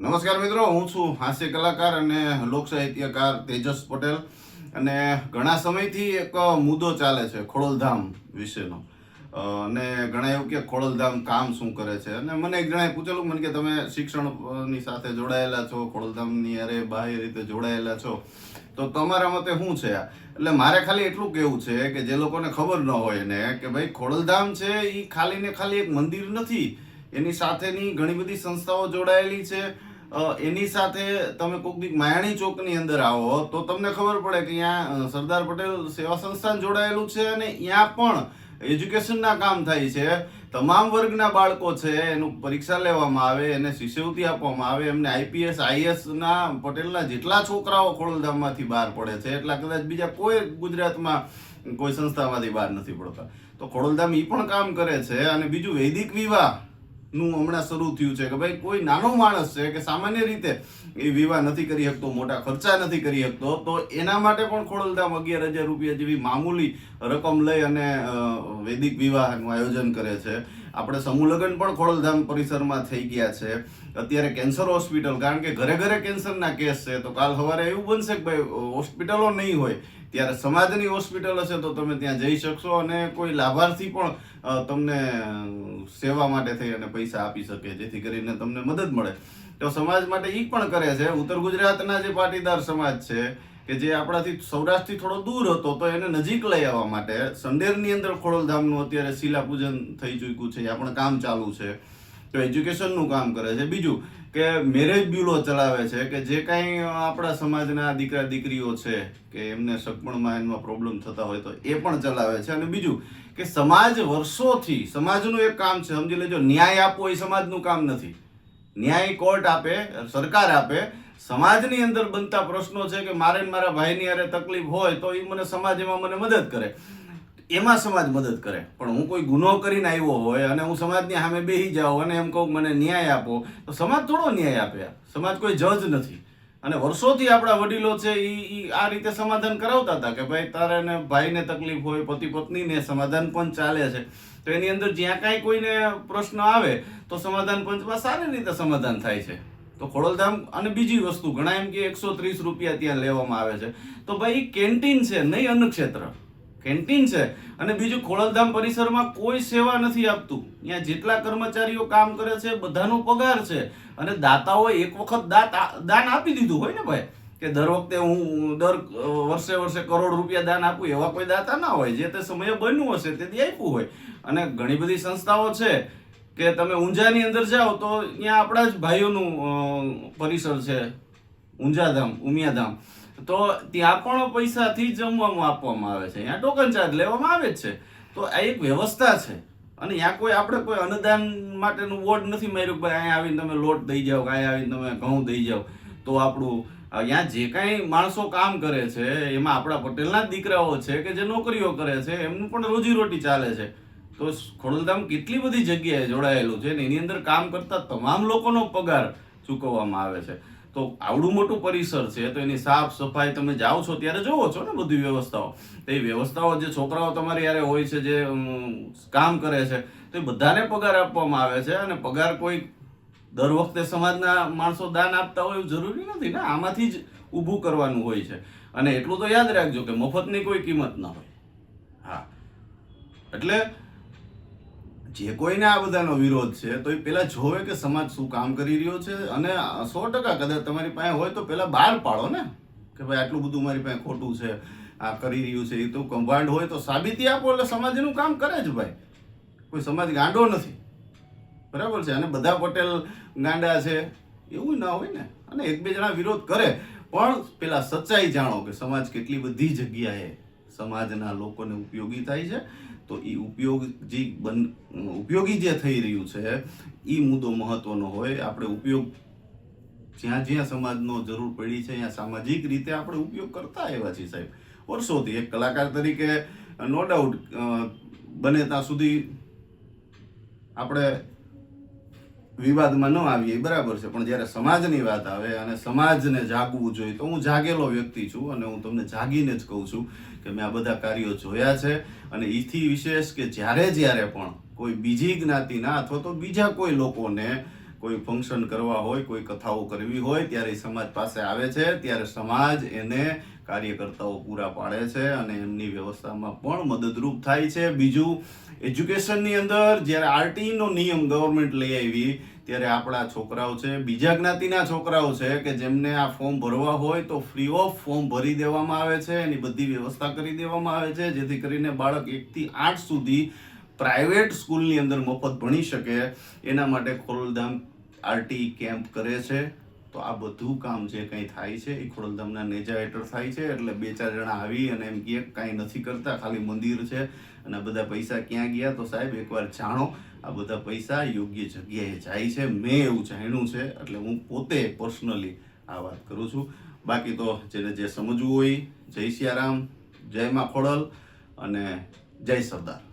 નમસ્કાર મિત્રો, હું છું હાસ્ય કલાકાર અને લોક સાહિત્યકાર તેજસ પટેલ. અને ઘણા સમયથી એક મુદ્દો ચાલે છે, ખોડલધામ વિશેનો. અને ઘણા એવું કે ખોડલધામ કામ શું કરે છે? અને મને એક જણાએ પૂછેલું, મને કે તમે શિક્ષણની સાથે જોડાયેલા છો, ખોડલધામની અરે બાહ્ય રીતે જોડાયેલા છો. તો તમારા મતે શું છે આ? એટલે મારે ખાલી એટલું કેવું છે કે જે લોકોને ખબર ન હોય ને કે ભાઈ ખોડલધામ છે એ ખાલી ને ખાલી એક મંદિર નથી. એની સાથેની ઘણી બધી સંસ્થાઓ જોડાયેલી છે. એની સાથે તમે કોઈક દીક માયાણી ચોકની અંદર આવો તો તમને ખબર પડે કે અહીંયા સરદાર પટેલ સેવા સંસ્થાન જોડાયેલું છે અને ત્યાં પણ એજ્યુકેશનના કામ થાય છે. તમામ વર્ગના બાળકો છે, એનું પરીક્ષા લેવામાં આવે, એને શિષ્યવૃત્તિ આપવામાં આવે, એમને આઈપીએસ, આઈએસના પટેલના જેટલા છોકરાઓ ખોડલધામમાંથી બહાર પડે છે, એટલા કદાચ બીજા કોઈ ગુજરાતમાં કોઈ સંસ્થામાંથી બહાર નથી પડતા. તો ખોડલધામ એ પણ કામ કરે છે અને બીજું વૈદિક વિવાહ નું હમણાં શરૂ થયું છે કે ભાઈ કોઈ નાનો માણસ છે કે સામાન્ય રીતે એ વિવાહ નથી કરી શકતો, મોટા ખર્ચા નથી કરી શકતો, તો એના માટે પણ ખોડલધામ અગિયાર હજાર રૂપિયા જેવી મામૂલી રકમ લઈ અને વૈદિક વિવાહનું આયોજન કરે છે. આપણે સમૂહ લગ્ન પણ ખોડલધામ પરિસરમાં થઈ ગયા છે. અત્યારે કેન્સર હોસ્પિટલ, કારણ કે ઘરે ઘરે કેન્સરના કેસ છે, તો કાલ સવારે એવું બનશે કે ભાઈ હોસ્પિટલો નહીં હોય. ત્યારે સમાજની હોસ્પિટલ હશે તો તમે ત્યાં જઈ શકશો અને કોઈ લાભાર્થી પણ તમને સેવા માટે થઈ અને પૈસા આપી શકે, જેથી કરીને તમને મદદ મળે. તો સમાજ માટે એ પણ કરે છે. ઉત્તર ગુજરાતના જે પાટીદાર સમાજ છે કે જે આપણાથી સૌરાષ્ટ્રથી થોડો દૂર હતો, તો એને નજીક લઈ આવવા માટે સંડેરની અંદર ખોડલધામનું અત્યારે શિલાપૂજન થઈ ચૂક્યું છે એ પણ કામ ચાલુ છે. તો એજ્યુકેશનનું કામ કરે છે. બીજું કે મેરેજ બ્યુરો ચલાવે છે, કે જે કાંઈ આપણા સમાજના દીકરા દીકરીઓ છે, કે એમને સગપણમાં એમાં પ્રોબ્લેમ થતા હોય તો એ પણ ચલાવે છે. અને બીજું કે સમાજ વર્ષોથી, સમાજનું એક કામ છે, સમજી લેજો, ન્યાય આપવો એ સમાજનું કામ નથી. ન્યાય કોર્ટ આપે, સરકાર આપે સમાજની અંદર બનતા પ્રશ્નો છે કે મારે મારા ભાઈની અરે તકલીફ હોય તો એ મને સમાજ એમાં મને મદદ કરે. એમાં સમાજ મદદ કરે. પણ હું કોઈ ગુનો કરીને આવ્યો હોય અને હું સમાજની સામે બેસી જાઉં અને એમ કહું મને ન્યાય આપો, તો સમાજ થોડો ન્યાય આપે સમાજ કોઈ જજ નથી. અને વર્ષોથી આપણા વડીલો છે એ આ રીતે સમાધાન કરાવતા હતા કે ભાઈ તારે ને ભાઈને તકલીફ હોય, પતિ પત્નીને સમાધાન પંચ ચાલે છે. તો એની અંદર જ્યાં કાંઈ કોઈને પ્રશ્ન આવે તો સમાધાન પંચમાં સારી રીતે સમાધાન થાય છે. તો ખોડલધામ અને બીજી વસ્તુ ઘણા એમ કે એકસો ત્રીસ રૂપિયા ત્યાં લેવામાં આવે છે. તો ભાઈ, કેન્ટીન છે, નહીં અન્નક્ષેત્ર કેન્ટીન છે અને બીજું ખોડલધામ પરિસરમાં કોઈ સેવા નથી આપતું. ત્યાં જેટલા કર્મચારીઓ કામ કરે છે, બધાનો પગાર છે અને દાતાઓએ એક વખત દાન આપી દીધું હોય ને ભાઈ, કે દર વખતે હું દર વર્ષે વર્ષે કરોડ રૂપિયા દાન આપું, એવા કોઈ દાતા ના હોય. જે તે સમયે બન્યું હશે, તેથી આપ્યું હોય. અને ઘણી બધી સંસ્થાઓ છે કે તમે ઊંઝાની અંદર જાઓ તો ત્યાં આપણા જ ભાઈઓનું પરિસર છે. ઊંઝાધામ, ઉમિયાધામ. તો ત્યાં પણ પૈસાથી જમવાનું આપવામાં આવે છે. ત્યાં ટોકન ચાર્જ લેવામાં આવે જ છે. તો આ એક વ્યવસ્થા છે. અને ત્યાં કોઈ આપણે કોઈ અનુદાન માટેનું વોર્ડ નથી માર્યું કે અહીંયા આવીને તમે લોટ દઈ જાઓ કે અહીંયા આવીને તમે ઘઉં દઈ જાઓ. તો આપણું અહીંયા જે કાંઈ માણસો કામ કરે છે, એમાં આપણા પટેલના જ દીકરાઓ છે કે જે નોકરીઓ કરે છે, એમનું પણ રોજીરોટી ચાલે છે. તો ખોડલધામ કેટલી બધી જગ્યાએ જોડાયેલું છે ને એની અંદર કામ કરતા તમામ લોકોનો પગાર ચૂકવવામાં આવે છે. તો આવડું મોટું પરિસર છે, તો એની સાફ સફાઈ તમે જાઓ છો ત્યારે જોવો છો ને બધી વ્યવસ્થાઓ. તો એ વ્યવસ્થાઓ જે છોકરાઓ તમારી યારે હોય છે, જે કામ કરે છે, તો એ બધાને પગાર આપવામાં આવે છે અને પગાર કોઈ દર વખતે સમાજના માણસો દાન આપતા હોય એવું જરૂરી નથી ને, આમાંથી જ ઊભું કરવાનું હોય છે. અને એટલું તો યાદ રાખજો કે મફતની કોઈ કિંમત ના હોય. હા. એટલે જે કોઈને આ બધાનો વિરોધ છે, તો એ પેલા જોવે કે સમાજ શું કામ કરી રહ્યો છે અને સો ટકા કદાચ તમારી પાસે હોય તો પેલા બહાર પાડો ને, કે ભાઈ આટલું બધું મારી પાસે ખોટું છે, આ કરી રહ્યું છે, એ તો કૌભાંડ હોય તો સાબિતી આપો એટલે સમાજ એનું કામ કરે જ ભાઈ. કોઈ સમાજ ગાંડો નથી. બરાબર છે? અને બધા પટેલ ગાંડા છે, એવું ના હોય ને. અને એક બે જણા વિરોધ કરે. પણ પેલા સચ્ચાઈ જાણો કે સમાજ કેટલી બધી જગ્યાએ સમાજના લોકોને ઉપયોગી થાય છે. તો એ ઉપયોગ જે બન, ઉપયોગી જે થઈ રહ્યું છે એ મુદ્દો મહત્વનો હોય. આપણે ઉપયોગ જ્યાં જ્યાં સમાજનો જરૂર પડી છે, ત્યાં સામાજિક રીતે આપણે ઉપયોગ કરતા આવ્યા છીએ સાહેબ. વર્ષોથી એક કલાકાર તરીકે, નો ડાઉટ બને ત્યાં સુધી આપણે વિવાદમાં ન આવીએ બરાબર છે. પણ જ્યારે સમાજની વાત આવે અને સમાજને જાગવું જોઈએ, તો હું જાગેલો વ્યક્તિ છું અને હું તમને જાગીને જ કહું છું કે મેં આ બધા કાર્યો જોયા છે અને એથી વિશેષ કે જ્યારે જ્યારે પણ કોઈ બીજી જ્ઞાતિના અથવા તો બીજા કોઈ લોકોને કોઈ ફંક્શન કરવા હોય, કોઈ કથાઓ કરવી હોય, ત્યારે સમાજ પાસે આવે છે, ત્યારે સમાજ એને કાર્યકર્તાઓ પૂરા પાડે છે અને એમની વ્યવસ્થામાં પણ મદદરૂપ થાય છે. બીજું, એજ્યુકેશનની અંદર જ્યારે આરટીઈનો નિયમ ગવર્મેન્ટ લઈ આવી, ત્યારે આપણા છોકરાઓ છે, બીજા જ્ઞાતિના છોકરાઓ છે કે જેમને આ ફોર્મ ભરવા હોય તો ફ્રી ઓફ ફોર્મ ભરી દેવામાં આવે છે, એની બધી વ્યવસ્થા કરી દેવામાં આવે છે, જેથી કરીને બાળક એકથી આઠ સુધી પ્રાઇવેટ સ્કૂલની અંદર મફત ભણી શકે. એના માટે ખોલધામ આરટી કેમ્પ કરે છે. તો આ બધું કામ જે કંઈ થાય છે, એ ખોડલધામના નેજા હેઠળ થાય છે. એટલે બે ચાર જણા આવી અને એમ કહે, કાંઈ નથી કરતા, ખાલી મંદિર છે અને બધા પૈસા ક્યાં ગયા? તો સાહેબ, એકવાર જાણો, આ બધા પૈસા યોગ્ય જગ્યાએ જાય છે. મેં એવું જાણ્યું છે, એટલે હું પોતે પર્સનલી આ વાત કરું છું. બાકી તો જેને જે સમજવું હોય, જય સિયારામ, જય મા ખોડલ અને જય સરદાર.